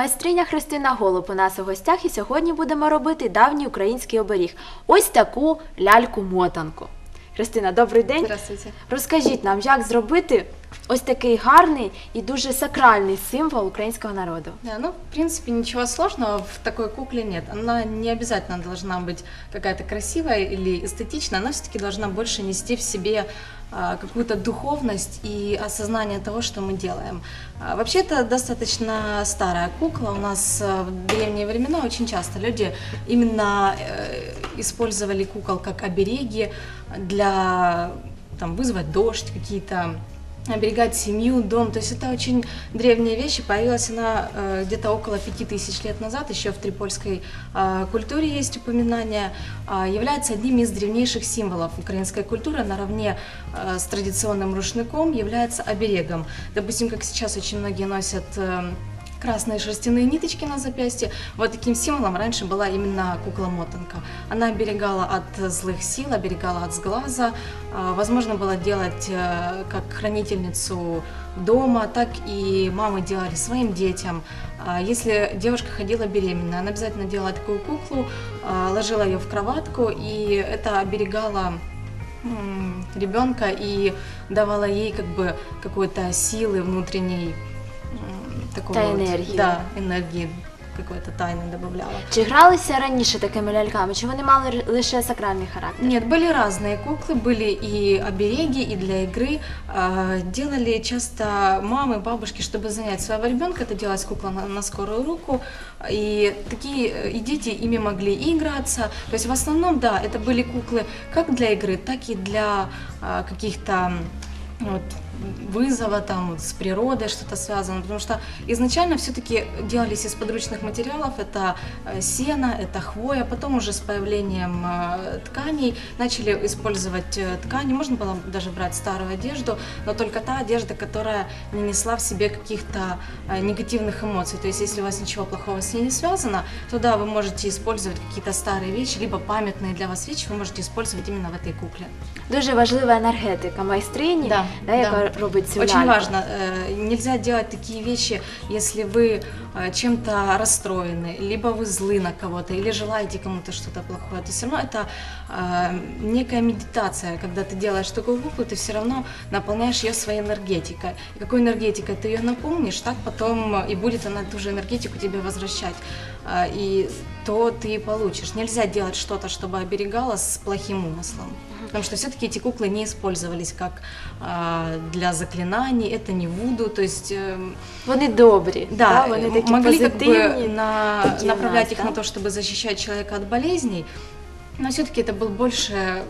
Майстриня Христина Голуб у нас у гостях, і сьогодні будемо робити давній український оберіг. Ось таку ляльку-мотанку. Христина, добрий день. Здравствуйте. Розкажіть нам, як зробити ось такий гарний і дуже сакральний символ українського народу. Да, ну, в принципе, ничего сложного в такой кукле нет. Она не обязательно должна быть какая-то красивая или эстетичная, она все-таки должна больше нести в себе а, какую-то духовность и осознание того, что мы делаем. А, вообще, это достаточно старая кукла. У нас а, в древние времена очень часто люди именно э, использовали кукол как обереги для там, вызвать дождь, какие-то оберегать семью, дом. То есть это очень древняя вещь, появилась она э, где-то около пяти тысяч лет назад, еще в трипольской э, культуре есть упоминание, а, является одним из древнейших символов украинской культуры наравне э, с традиционным рушником, является оберегом. Допустим, как сейчас очень многие носят э, красные шерстяные ниточки на запястье. Вот таким символом раньше была именно кукла-мотанка. Она оберегала от злых сил, оберегала от сглаза. А, Возможно было делать э, как хранительницу дома, так и мамы делали своим детям. А, Если девушка ходила беременная, она обязательно делала такую куклу, а, ложила ее в кроватку, и это оберегало ребенка и давала ей как бы какой-то силы внутренней такого Та энергии. да, энергии какой-то тайны добавляла. Чи гралися раніше такими ляльками, чи вони мали р- лише сакральний характер? Нет, были разные куклы, были и обереги, и для игры. А, Делали часто мамы, бабушки, чтобы занять своего ребенка, это делалась кукла на, на скорую руку. И такие э, и дети ими могли и играться. То есть в основном, да, это были куклы как для игры, так и для а, каких-то м, вот, вызова там с природой что-то связано, потому что изначально все-таки делались из подручных материалов, это э, сено, это хвоя, потом уже с появлением э, тканей начали использовать э, ткани, можно было даже брать старую одежду, но только та одежда, которая не несла в себе каких-то негативных эмоций, то есть если у вас ничего плохого с ней не связано, то да, вы можете использовать какие-то старые вещи, либо памятные для вас вещи вы можете использовать именно в этой кукле. Дуже важлива енергетика майстрині, Да, да, яка робить цю Очень важно. э, Нельзя делать такие вещи, если вы э, чем-то расстроены, либо вы злы на кого-то, или желаете кому-то что-то плохое. То все равно это э, некая медитация. Когда ты делаешь такую куклу, ты все равно наполняешь ее своей энергетикой. И какой энергетикой ты ее наполнишь, так потом и будет она ту же энергетику тебе возвращать. И то ты и получишь. Нельзя делать что-то, чтобы оберегало с плохим умыслом Потому что все-таки эти куклы не использовались как а, для заклинаний, это не вуду, то есть эм, Вони добрі, да, вони м- такі могли как позитивні. бы на- такие у направлять нас, их да? на то, чтобы защищать человека от болезней, но все-таки это был больше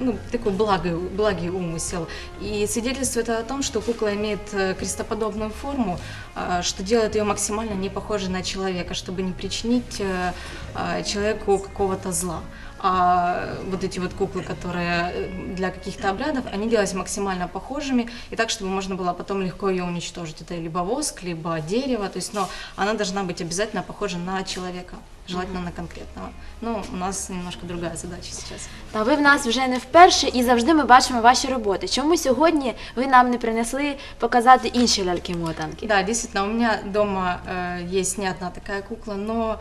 ну, такой благой, благий умысел. И свидетельствует это о том, что кукла имеет э, крестоподобную форму, а, что делает ее максимально не похожей на человека, чтобы не причинить э, а, человеку какого-то зла. А вот эти вот куклы, которые э, для каких-то обрядов, они делались максимально похожими, и так, чтобы можно было потом легко ее уничтожить. Это либо воск, либо дерево, то есть, но она должна быть обязательно похожа на человека, желательно на конкретного. Ну, у нас немножко другая задача сейчас. Та ви в нас вже не вперше і завжди ми бачимо ваші роботи. Чому сьогодні ви нам не принесли показати інші ляльки-мотанки? Да, действительно, у меня дома э, есть не одна такая кукла, но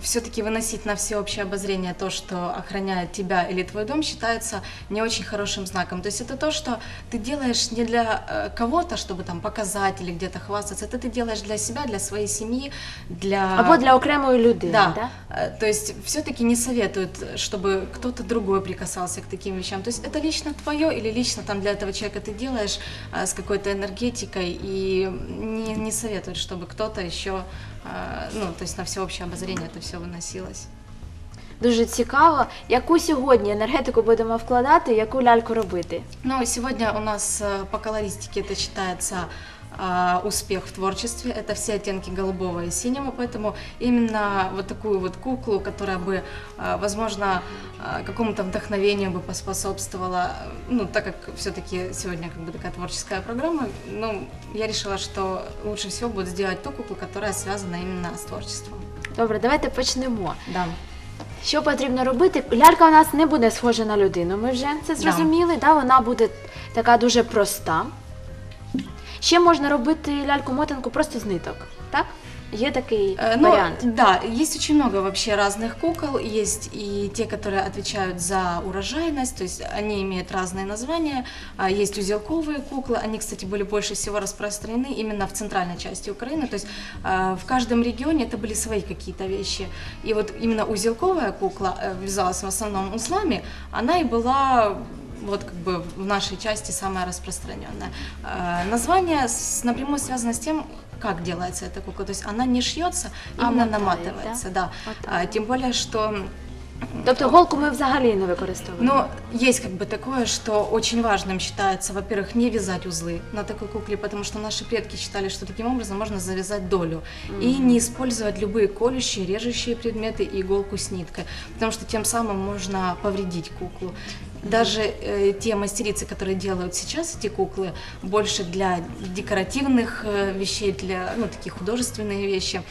все-таки выносить на всеобщее обозрение то, что охраняет тебя или твой дом, считается не очень хорошим знаком. То есть это то, что ты делаешь не для э, кого-то, чтобы там показать или где-то хвастаться, это ты делаешь для себя, для своей семьи, для... Або для окремої людини. Да, Да? э, то есть все-таки не советуют, чтобы кто-то другой прикасался к таким вещам. То есть это лично твое или лично там для этого человека ты делаешь э, с какой-то энергетикой и не, не советуют, чтобы кто-то еще, ну, то есть на всеобщее обозрение это все выносилось. Дуже цікаво, яку сьогодні енергетику будемо вкладати, яку ляльку робити. Ну, сегодня у нас э, по колористике это читается а, успех в творчестве, это все оттенки голубого и синего, поэтому именно вот такую вот куклу, которая бы, а, возможно, а, какому-то вдохновению бы поспособствовала, ну, так как все-таки сегодня как бы такая творческая программа, ну, я решила, что лучше всего будет сделать ту куклу, которая связана именно с творчеством. Добре, давайте почнемо. Да. Що потрібно робити? Лялька у нас не буде схожа на людину. Ми вже це зрозуміли. Да. Вона буде така дуже проста. Ще можна робити ляльку-мотанку просто з ниток, так? Є такий Э, ну, варіант. Да, есть очень много вообще разных кукол. Есть и те, которые отвечают за урожайность, то есть они имеют разные названия. А, Есть узелковые куклы, они, кстати, были больше всего распространены именно в центральной части Украины. То есть а, в каждом регионе это были свои какие-то вещи. И вот именно узелковая кукла э, вязалась в основном узлами, она и была вот как бы в нашей части самая распространенная. Э, Название напрямую связано с тем, как делается эта кукла. То есть она не шьется, А именно наматывается, да. Вот так. А, Тем более, что Тобто голку ми взагалі не використовуємо. но есть как бы такое, что очень важным считается, во-первых, не вязать узлы на такой кукле, потому что наши предки считали, что таким образом можно завязать долю. И не использовать любые колющие, режущие предметы и иголку с ниткой, потому что тем самым можно повредить куклу. Даже э, те мастерицы, которые делают сейчас эти куклы, больше для декоративных э, вещей, для ну, такие художественные вещи,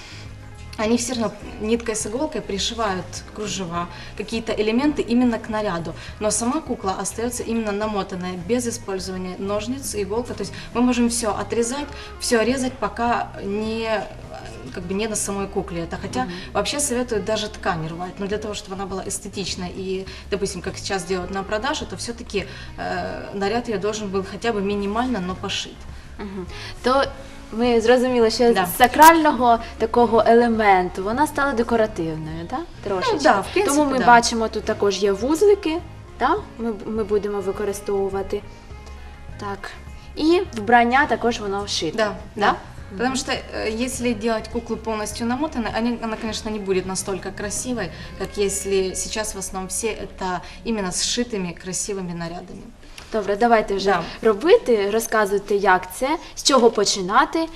они все равно ниткой с иголкой пришивают кружева, какие-то элементы именно к наряду. Но сама кукла остается именно намотанная, без использования ножниц, иголка. То есть мы можем все отрезать, все резать, пока не э, как бы не на самой кукле это. Хотя вообще советуют даже ткань рвать, но для того, чтобы она была эстетичной и, допустим, как сейчас делают на продажу, то все-таки наряд ее должен был хотя бы минимально, но пошит. Мгм. То ми зрозуміли, що Да. з сакрального такого елементу вона стала декоративною, так? Трошечки. Ну, да, в принципі, Тому ми да. бачимо, тут також є вузлики, так? Ми, ми будемо використовувати. Так. І вбрання також воно вшите. Да, да. Потому что э, если делать куклу полностью намотанной, они, она, конечно, не будет настолько красивой, как если сейчас в основном все это именно сшитыми красивыми нарядами. Добре, давайте вже Да. робити, розказуйте, як це, з чого починати.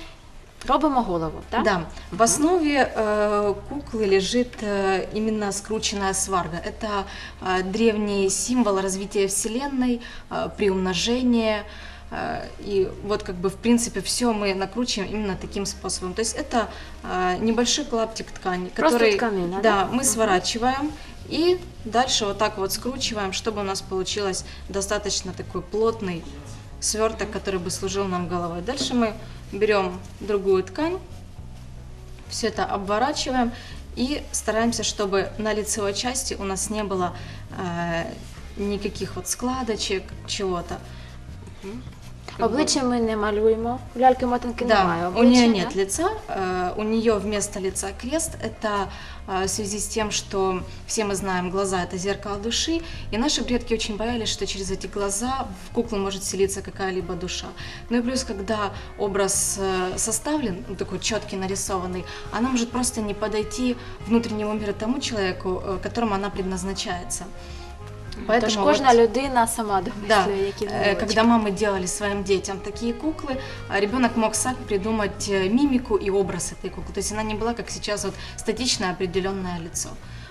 Робимо голову, так? Да, в основе э, куклы лежит э, именно скрученная сварга. Это э, древний символ развития Вселенной, э, приумножения. э, И вот как бы в принципе все мы накручиваем именно таким способом. То есть это э, небольшой клаптик ткани, Просто который тканина, да? да, мы сворачиваем И дальше вот так вот скручиваем, чтобы у нас получилось достаточно такой плотный сверток, который бы служил нам головой. Дальше мы берем другую ткань, все это обворачиваем и стараемся, чтобы на лицевой части у нас не было э, никаких вот складочек, чего-то. Как бы- Обличчя ми не малюємо. У ляльки мотанки немає да, у обличчя. нее да? нет лица, э, у нее вместо лица крест. Это э, в связи с тем, что все мы знаем, глаза это зеркало души, и наши предки очень боялись, что через эти глаза в куклу может селиться какая-либо душа. Ну и плюс, когда образ э, составлен, ну, такой четкий, нарисованный, она может просто не подойти внутреннему миру тому человеку, э, которому она предназначается. Тож вот- кожна людина сама да, які э, когда мамы делали своим детям такие куклы, а ребенок мог сам придумать э, мимику и образ этой куклы. То есть она не была, как сейчас, вот статичное определенное лицо.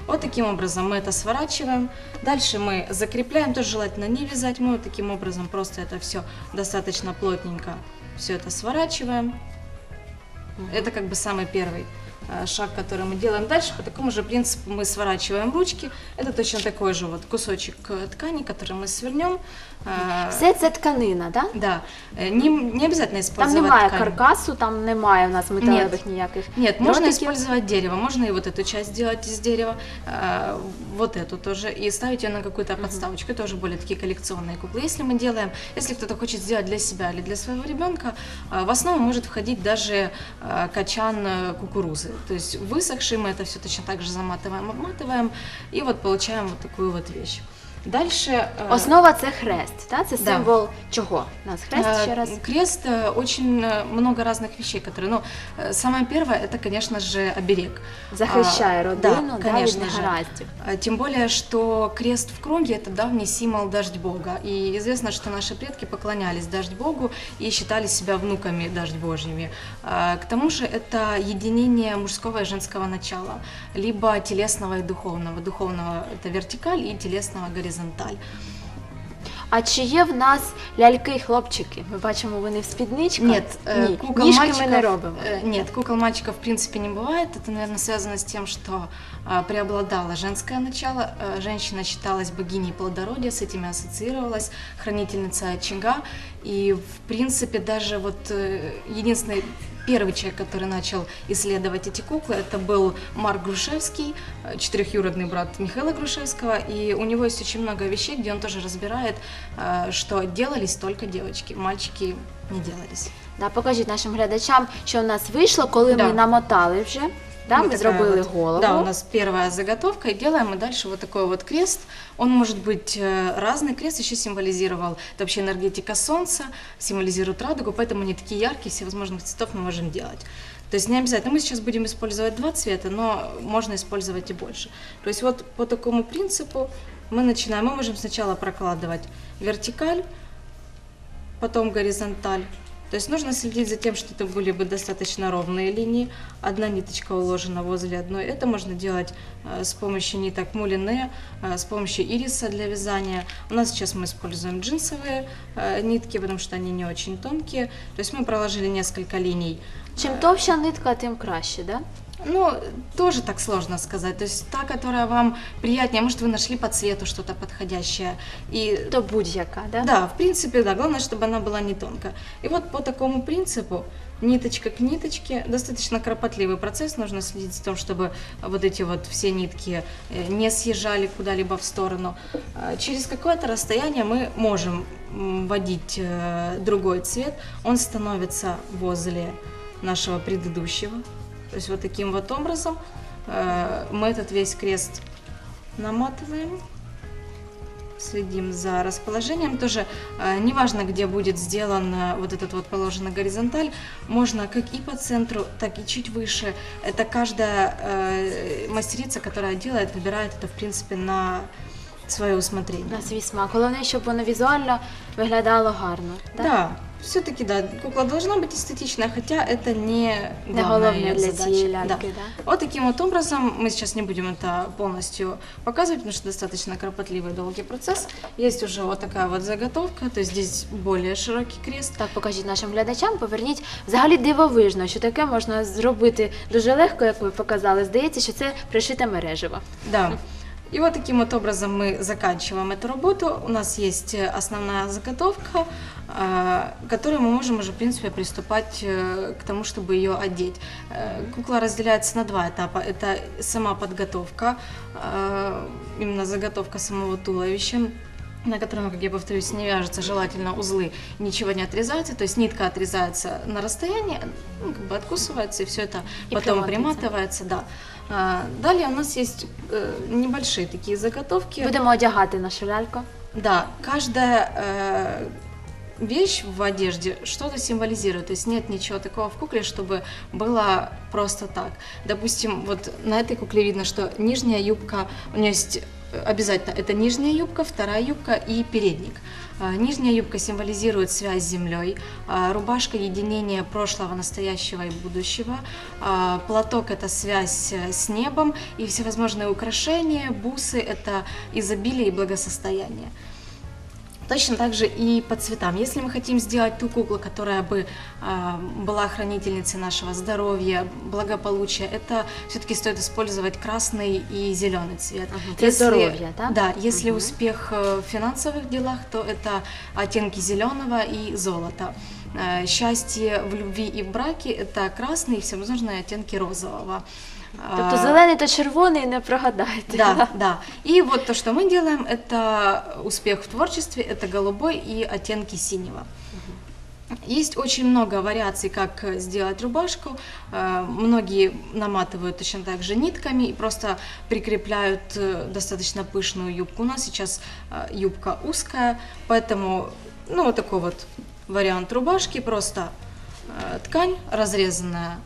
Вот таким образом мы это сворачиваем. Дальше мы закрепляем, тоже желательно не вязать. Мы вот таким образом просто это все достаточно плотненько все это сворачиваем. Это как бы самый первый шаг, который мы делаем дальше. По такому же принципу мы сворачиваем ручки. Это точно такой же вот кусочек э, ткани, который мы свернем. Э, Все це тканина, так? Да, Э, не, не обязательно Там использовать немає ткань. каркасу, там немає у нас металевих ніяких. Нет, можно дротиків. использовать дерево, можно и вот эту часть сделать из дерева, э, вот эту тоже, и ставить ее на какую-то подставочку, это уже более такие коллекционные куклы. Если мы делаем, если кто-то хочет сделать для себя или для своего ребенка, э, в основу может входить даже э, качан э, кукурузы, то есть высохший мы это все точно так же заматываем, обматываем, и вот получаем вот такую вот вещь. Дальше... э, Основа це хрест, так? Це Да. символ чого? У нас хрест Э, ще раз. Крест э, очень э, много разных вещей, которые, ну, э, самое первое, это, конечно же, оберег. Захищає А, родину да, да, конечно від же. негараздів. А, Тем более, что крест в круге – это давний символ дождь бога. И известно, что наши предки поклонялись дождь богу и считали себя внуками дождь божьими. А, К тому же это единение мужского и женского начала, либо телесного и духовного. Духовного – это вертикаль и телесного – горизонталь. А чи є в нас ляльки і хлопчики? Ми бачимо, вони в спідничках. Нет, э, Ні. кукол ніжки мальчиков, ми не робимо. э, нет, кукол мальчиков в принципе не бывает. Это, наверное, связано с тем, что а, преобладало женское начало. Э, женщина считалась богиней плодородия, с этими ассоциировалась, хранительница очага. И, в принципе, даже вот э, единственный первый человек, который начал исследовать эти куклы, это был Марк Грушевский, э, четырехюродный брат Михаила Грушевского, и у него есть очень много вещей, где он тоже разбирает, э, что делались только девочки, мальчики не делались. Да, покажіть нашим глядачам, що в нас вийшло, коли Да. ми намотали вже. Да, ми такая зробили вот, голову. Да, у нас первая заготовка, и делаем мы дальше вот такой вот крест. Он может быть э, разный. Крест еще символизировал, это вообще энергетика Солнца, символизирует радугу, поэтому они такие яркие, всевозможных цветов мы можем делать. То есть не обязательно, мы сейчас будем использовать два цвета, но можно использовать и больше. То есть вот по такому принципу мы начинаем. Мы можем сначала прокладывать вертикаль, потом горизонталь. То есть нужно следить за тем, что это были бы достаточно ровные линии. Одна ниточка уложена возле одной. Это можно делать э, с помощью ниток мулине, э, с помощью ириса для вязания. У нас сейчас мы используем джинсовые э, нитки, потому что они не очень тонкие. То есть мы проложили несколько линий. Чим товща нитка, тим краще, да? Ну, тоже так сложно сказать. То есть та, которая вам приятнее, может, вы нашли по цвету что-то подходящее. И То будь-яка, да? Да, в принципе, да. Главное, чтобы она была не тонкая. И вот по такому принципу, ниточка к ниточке, достаточно кропотливый процесс. Нужно следить за тем, чтобы вот эти вот все нитки э, не съезжали куда-либо в сторону. А Через какое-то расстояние мы можем вводить э, другой цвет. Он становится возле нашего предыдущего. То есть вот таким вот образом э, мы этот весь крест наматываем следим за расположением. Тоже э, неважно, где будет сделан э, вот этот вот положенный горизонталь, можно как и по центру, так и чуть выше. Это каждая э, мастерица, которая делает, выбирает это в принципе на свое усмотрение. На свій смак. Головне, щоб воно візуально виглядало гарно. Да, так? все-таки да, кукла должна быть эстетичная, хотя это не Не главная головне её для задача. цієї Да. ляльки, да? Вот таким вот образом, мы сейчас не будем это полностью показывать, потому что достаточно кропотливый долгий процесс. Есть уже вот такая вот заготовка, то есть здесь более широкий крест. Так, покажіть нашим глядачам, поверніть. Взагалі дивовижно, що таке можна зробити дуже легко, як ви показали. Здається, що це пришите мережево. Да. И вот таким вот образом мы заканчиваем эту работу. У нас есть э, основная заготовка, э, к которой мы можем уже, в принципе, приступать э, к тому, чтобы ее одеть. Кукла разделяется на два этапа. Это сама подготовка, именно заготовка самого туловища на котором, как я повторюсь, не вяжутся желательно узлы, ничего не отрезается, то есть нитка отрезается на расстоянии, ну, как бы откусывается, и все это И потом приматывается. да. А, Далее у нас есть э, небольшие такие заготовки. Будемо одягати нашу ляльку. Да, каждая э, вещь в одежде что-то символизирует. То есть нет ничего такого в кукле, чтобы было просто так. Допустим, вот на этой кукле видно, что нижняя юбка, у нее есть обязательно это нижняя юбка, вторая юбка и передник. А, Нижняя юбка символизирует связь с землей, а, рубашка единение прошлого, настоящего и будущего, а, платок это связь э, с небом и всевозможные украшения, бусы это изобилие и благосостояние. Точно так же и по цветам. Если мы хотим сделать ту куклу, которая бы а, была хранительницей нашего здоровья, благополучия, это все-таки стоит использовать красный и зеленый цвет. Ага, для здоровья, да? Да, если Мгм. успех э, в финансовых делах, то это оттенки зеленого и золота. Э, Счастье в любви и в браке – это красные и всевозможные оттенки розового. Тобто А, зелений та червоний не прогадаєте. да, да. И вот то, что мы делаем, это успех в творчестве, это голубой и оттенки синего. Есть очень много вариаций, как сделать рубашку. Э, Многие наматывают точно так же нитками и просто прикрепляют э, достаточно пышную юбку. У нас сейчас э, юбка узкая, поэтому ну вот такой вот вариант рубашки, просто ткань разрезанная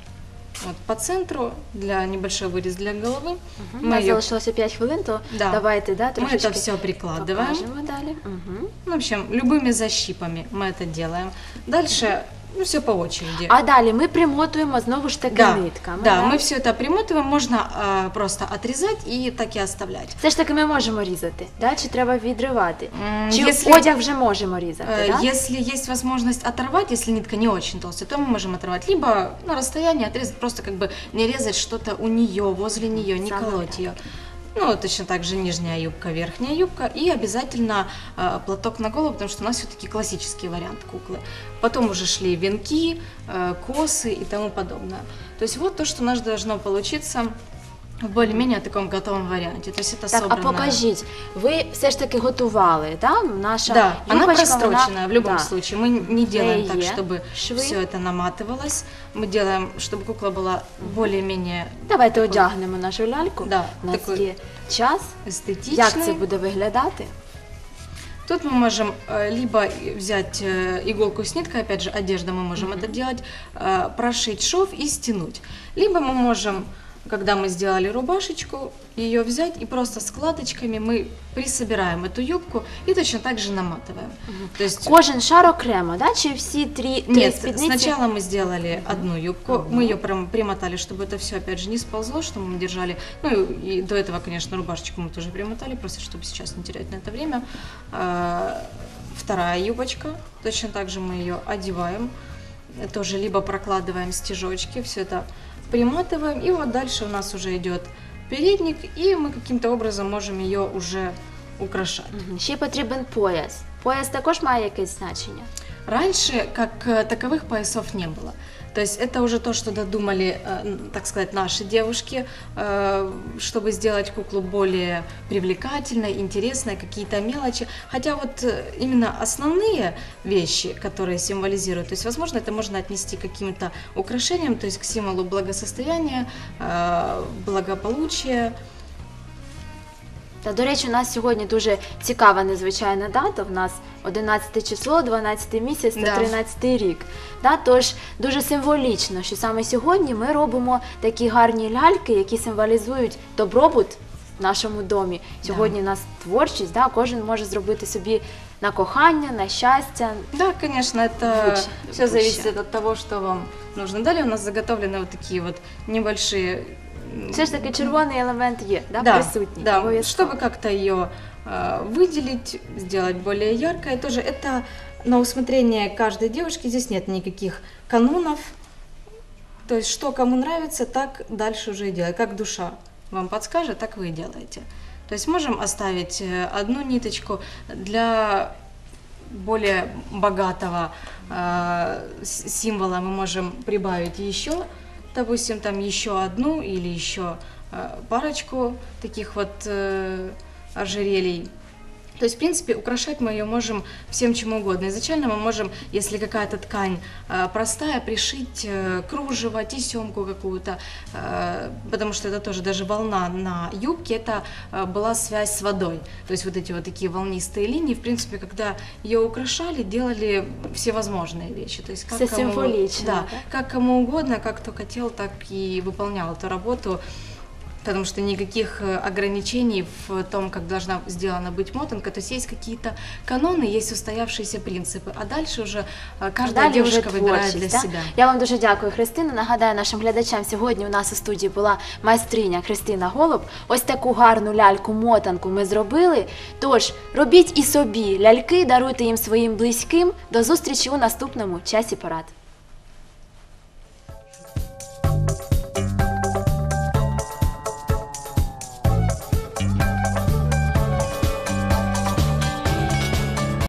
вот по центру для небольшой вырез для головы. У Мы нас её- залишилося 5 хвилин, то Да. давайте да, мы трошечки это все прикладываем. покажемо далі. Угу. Ну, В общем, любыми защипами мы это делаем. Дальше, ну, все по очереди. А далі ми примотуємо знову ж таки да, нитками. да, мы все это примотываем, можно а, просто отрезать и так и оставлять. Все ж таки ми можемо різати, да? чи треба відривати? М, Чи если- одяг вже можемо різати? Э, да? Если есть возможность оторвать, если нитка не очень толстая, то мы можем оторвать. Либо на расстоянии отрезать, просто как бы не резать что-то у нее, возле нее, не Самое колоть так. ее. Ну, точно так же нижняя юбка, верхняя юбка. И обязательно э, платок на голову, потому что у нас все-таки классический вариант куклы. Потом уже шли венки, э, косы и тому подобное. То есть вот то, что у нас должно получиться в более-менее таком готовом варианте. То есть это Так, а собранное. покажіть, ви все ж таки готували, да? Наша Да, она юбочка, простроченная в любом да. случае. Мы не делаем так, Е, чтобы швы. все это наматывалось. Мы делаем, чтобы кукла была более-менее Давайте одягнемо нашу ляльку. Да, У нас такой є час. эстетичной. Як це буде виглядати? Тут мы можем э, либо взять э, иголку с ниткой, опять же, одежда мы можем это делать, э, прошить шов и стянуть. Либо мы можем, когда мы сделали рубашечку, ее взять и просто складочками мы присобираем эту юбку и точно так же наматываем. То есть Кожен шар окремо, да? Чи всі три, три Нет, спідниці? сначала мы сделали одну юбку, мы ее прям примотали, чтобы это все опять же не сползло, чтобы мы держали. Ну и, и до этого, конечно, рубашечку мы тоже примотали, просто чтобы сейчас не терять на это время. А, вторая юбочка, точно так же мы ее одеваем, тоже либо прокладываем стежочки, все это приматываем, и вот дальше у нас уже идет передник, и мы каким-то образом можем ее уже украшать. Мгм. Ще потрібен пояс. Пояс також має якесь значення. Раньше как э, таковых поясов не было. То есть это уже то, что додумали, э, так сказать, наши девушки, э, чтобы сделать куклу более привлекательной, интересной, какие-то мелочи. Хотя вот э, именно основные вещи, которые символизируют, то есть, возможно, это можно отнести к каким-то украшениям, то есть к символу благосостояния, благополучия. Та, до речі, у нас сьогодні дуже цікава незвичайна дата. В нас 11 число, 12 місяць та Да. 13 рік. Да, тож дуже символічно, що саме сьогодні ми робимо такі гарні ляльки, які символізують добробут в нашому домі. Сьогодні у нас творчість, да, кожен може зробити собі на кохання, на щастя. Да, конечно, это Лучше, все зависит от того, что вам нужно. Далее у нас заготовлены вот такие вот небольшие м, Все ж таки червоний елемент є, да, да, присутній. да, обов'язково. чтобы как-то ее э, выделить, сделать более яркой. Тоже это на усмотрение каждой девушки. Здесь нет никаких канонов. То есть, что кому нравится, так дальше уже и делать. Как душа вам подскажет, так вы и делаете. То есть можем оставить э, одну ниточку для более богатого э, символа мы можем прибавить еще, допустим, там еще одну или еще э, парочку таких вот э, ожерелий. То есть, в принципе, украшать мы ее можем всем чем угодно. Изначально мы можем, если какая-то ткань э, простая, пришить э, кружево, тесемку какую-то, э, потому что это тоже даже волна на юбке, это э, была связь с водой. То есть вот эти вот такие волнистые линии, в принципе, когда ее украшали, делали всевозможные вещи. То есть как Всё кому- символично, Да, да? как кому угодно, как кто хотел, так и выполнял эту работу. Потому что никаких э, ограничений в том, как должна сделана быть мотанка. То есть есть какие-то каноны, есть устоявшиеся принципы, а дальше уже э, каждая Далі вже девушка выбирает творчість, для да? себя. Я вам дуже дякую, Христина. Нагадаю нашим глядачам, сьогодні у нас у студії була майстриня Христина Голуб. Ось таку гарну ляльку-мотанку ми зробили. Тож робіть і собі ляльки, даруйте їм своїм близьким. До зустрічі у наступному часі порад.